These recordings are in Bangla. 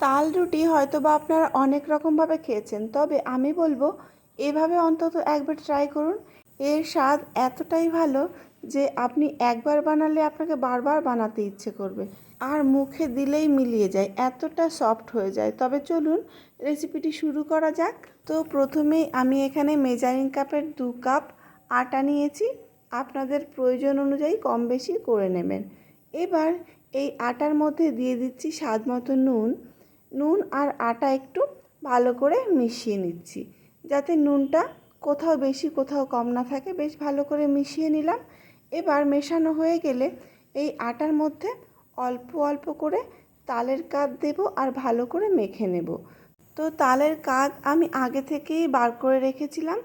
তাল রুটি হয়তো বা আপনারা অনেক রকমভাবে খেয়েছেন, তবে আমি বলব এভাবে অন্তত একবার ট্রাই করুন। এর স্বাদ এতটাই ভালো যে আপনি একবার বানালে আপনাকে বারবার বানাতে ইচ্ছে করবে। আর মুখে দিলেই মিলিয়ে যায়, এতটা সফট হয়ে যায়। তবে চলুন রেসিপিটি শুরু করা যাক। তো প্রথমেই আমি এখানে মেজারিং কাপের দু কাপ আটা নিয়েছি। আপনাদের প্রয়োজন অনুযায়ী কম বেশি করে নেবেন। এবার এই আটার মধ্যে দিয়ে দিচ্ছি স্বাদ মতো নুন। নুন আর আটা একটু ভালো করে মিশিয়ে নিচ্ছি। যাতে নুনটা কোথাও বেশি, কোথাও কম না থাকে। বেশ ভালো করে মিশিয়ে নিলাম। এবার মেশানো হয়ে গেলে এই আটার মধ্যে অল্প অল্প করে তালের কাত দেব আর ভালো করে মেখে নেব। তো তালের কাত আমি আগে থেকেই বার করে রেখেছিলাম।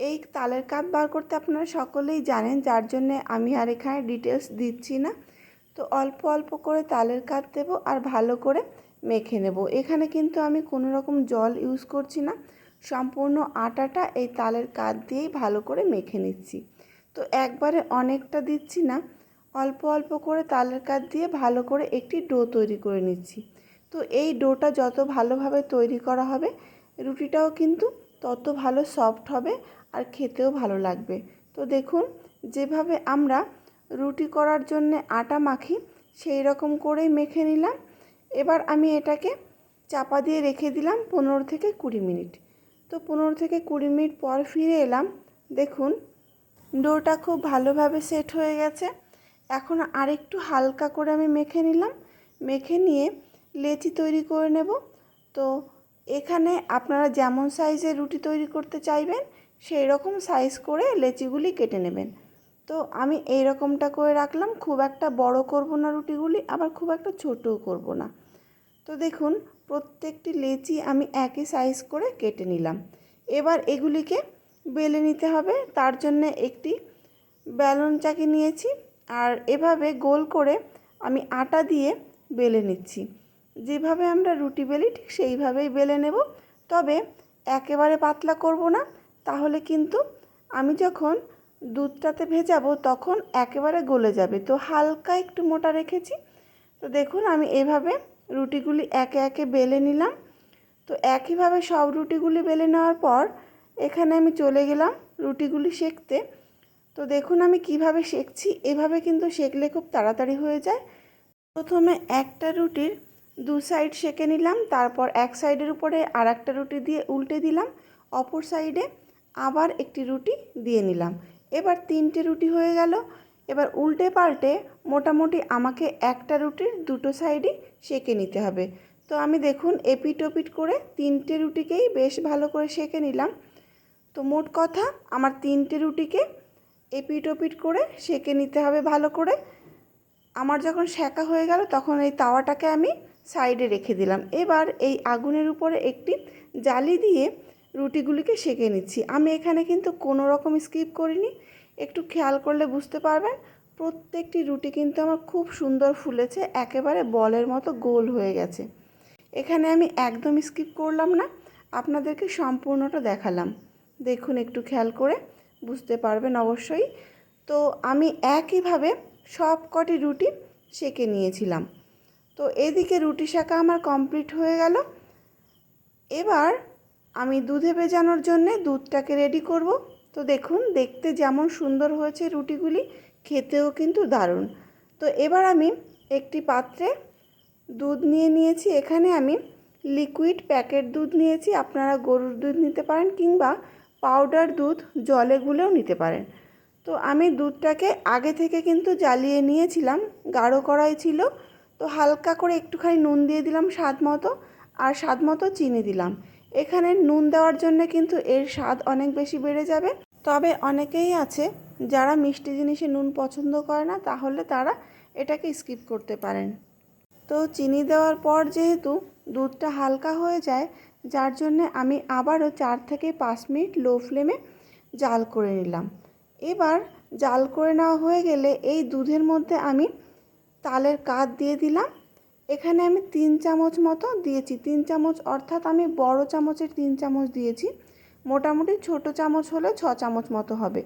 এই তালের কাত বার করতে আপনারা সকলেই জানেন, যার জন্যে আমি আর এখানে ডিটেলস দিচ্ছি না। তো অল্প অল্প করে তালের কাত দেব আর ভালো করে মেখে নেব। এখানে কিন্তু আমি কোনো রকম জল ইউজ করছি না। সম্পূর্ণ আটাটা এই তালের কাত দিয়েই ভালো করে মেখে নিচ্ছি। তো একবারে অনেকটা দিচ্ছি না, অল্প অল্প করে তালের কাত দিয়ে ভালো করে একটি ডো তৈরি করে নিচ্ছি। তো এই ডোটা যত ভালোভাবে তৈরি করা হবে, রুটিটাও কিন্তু তত ভালো সফট হবে আর খেতেও ভালো লাগবে। তো দেখুন, যেভাবে আমরা রুটি করার জন্যে আটা মাখি, সেই রকম করেই মেখে নিলাম। এবার আমি এটাকে চাপা দিয়ে রেখে দিলাম পনেরো থেকে কুড়ি মিনিট। তো পনেরো থেকে কুড়ি মিনিট পর ফিরে এলাম। দেখুন, ডোটা খুব ভালোভাবে সেট হয়ে গেছে। এখন আরেকটু হালকা করে আমি মেখে নিলাম। মেখে নিয়ে লেচি তৈরি করে নেব। তো এখানে আপনারা যেমন সাইজের রুটি তৈরি করতে চাইবেন, সেই রকম সাইজ করে লেচিগুলি কেটে নেবেন। তো আমি এই রকমটা করে রাখলাম। খুব একটা বড় করব না রুটিগুলি, আবার খুব একটা ছোটও করব না। তো দেখুন, প্রত্যেকটি লেচি আমি একই সাইজ করে কেটে নিলাম। এবার এগুলিকে বেলে নিতে হবে। তার জন্য একটি ব্যালন চাকি নিয়েছি আর এভাবে গোল করে আমি আটা দিয়ে বেলে নিচ্ছি। যেভাবে আমরা রুটি বেলি, ঠিক সেইভাবেই বেলে নেব। তবে একেবারে পাতলা করব না, তাহলে কিন্তু আমি যখন দুধটাতে ভেজাবো তখন একেবারে গলে যাবে। তো হালকা একটু মোটা রেখেছি। তো দেখুন, আমি এভাবে রুটিগুলি একে একে বেলে নিলাম। তো একইভাবে সব রুটিগুলি বেলে নেওয়ার পর এখানে আমি চলে গেলাম রুটিগুলি সেঁকতে তো দেখুন আমি কীভাবে সেঁকছি এভাবে কিন্তু সেঁকলে খুব তাড়াতাড়ি হয়ে যায়। প্রথমে একটা রুটির দু সাইড সেঁকে নিলাম, তারপর এক সাইডের উপরে আর একটা রুটি দিয়ে উল্টে দিলাম, অপর সাইডে আবার একটি রুটি দিয়ে নিলাম। এবার তিনটে রুটি হয়ে গেল এবার উল্টে পাল্টে মোটামুটি আমাকে একটা রুটির দুটো সাইডই সেঁকে নিতে হবে। তো আমি দেখুন এপিট ওপিট করে তিনটে রুটিকেই বেশ ভালো করে সেঁকে নিলাম। তো মোট কথা আমার তিনটে রুটিকে এপিট ওপিট করে সেঁকে নিতে হবে ভালো করে। আমার যখন সেঁকা হয়ে গেল তখন এই তাওয়াটাকে আমি সাইডে রেখে দিলাম। এবার এই আগুনের উপরে একটি জালি দিয়ে রুটিগুলিকে সেঁকে নিচ্ছি। আমি এখানে কিন্তু কোনো রকম স্কিপ করিনি। একটু খেয়াল করলে বুঝতে পারবেন, প্রত্যেকটি রুটি কিন্তু আমার খুব সুন্দর ফুলেছে, একেবারে বলের মতো গোল হয়ে গেছে। এখানে আমি একদম স্কিপ করলাম না, আপনাদেরকে সম্পূর্ণটা দেখালাম। দেখুন একটু খেয়াল করে, বুঝতে পারবেন অবশ্যই। তো আমি একইভাবে সব কটি রুটি সেঁকে নিয়েছিলাম। তো এদিকে রুটি শাঁকা আমার কমপ্লিট হয়ে গেল। এবার আমি দুধে ভেজানোর জন্যে দুধটাকে রেডি করব। তো দেখুন, দেখতে যেমন সুন্দর হয়েছে রুটিগুলি, খেতেও কিন্তু দারুণ। তো এবার আমি একটি পাত্রে দুধ নিয়ে নিয়েছি। এখানে আমি লিকুইড প্যাকেট দুধ নিয়েছি। আপনারা গরুর দুধ নিতে পারেন কিংবা পাউডার দুধ জলে গুলেও নিতে পারেন। তো আমি দুধটাকে আগে থেকে কিন্তু জ্বালিয়ে নিয়েছিলাম, গাঢ় করাই ছিল। তো হালকা করে একটুখানি নুন দিয়ে দিলাম স্বাদ মতো, আর স্বাদ মতো চিনি দিলাম। এখানে নুন দেওয়ার জন্য কিন্তু এর স্বাদ অনেক বেশি বেড়ে যাবে। তবে অনেকেই আছে যারা মিষ্টি জিনিসে নুন পছন্দ করে না, তাহলে তারা এটাকে স্কিপ করতে পারেন। তো চিনি দেওয়ার পর যেহেতু দুধটা হালকা হয়ে যায়, যার জন্যে আমি আবারও চার থেকে পাঁচ মিনিট লো ফ্লেমে জাল করে নিলাম। এবার জাল করে নেওয়া হয়ে গেলে এই দুধের মধ্যে আমি তালের কাত দিয়ে দিলাম। এখানে আমি তিন চামচ মতো দিয়েছি। তিন চামচ, অর্থাৎ আমি বড় চামচের তিন চামচ দিয়েছি। মোটামুটি ছোট চামচ হলে ছ চামচ মতো হবে।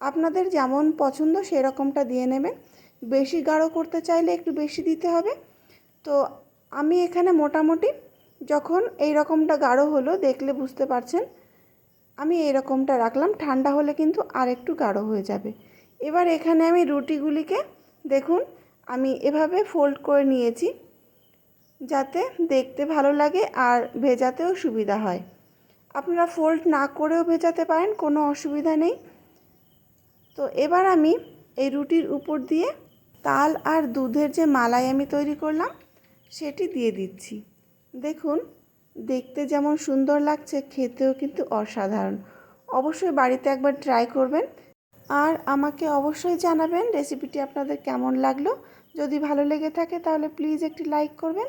আপনাদের যেমন পছন্দ সেরকমটা দিয়ে নেবেন। বেশি গাঢ় করতে চাইলে একটু বেশি দিতে হবে। তো আমি এখানে মোটামুটি যখন এই রকমটা গাঢ় হলো, দেখলে বুঝতে পারছেন, আমি এই রকমটা রাখলাম। ঠান্ডা হলে কিন্তু আর একটু গাঢ় হয়ে যাবে। এবার এখানে আমি রুটিগুলিকে, দেখুন, আমি এভাবে ফোল্ড করে নিয়েছি। যাতে দেখতে ভালো লাগে আর ভেজাতেও সুবিধা হয়। আপনারা ফোল্ড না করেও ভেজাতে পারেন, কোনো অসুবিধা নেই। তো এবার আমি এই রুটির উপর দিয়ে তাল আর দুধের যে মালাই আমি তৈরি করলাম, সেটি দিয়ে দিচ্ছি। দেখুন, দেখতে যেমন সুন্দর লাগছে, খেতেও কিন্তু অসাধারণ। অবশ্যই বাড়িতে একবার ট্রাই করবেন। আর আমাকে অবশ্যই জানাবেন রেসিপিটি আপনাদের কেমন লাগল। যদি ভালো লেগে থাকে তাহলে প্লিজ একটি লাইক করবেন।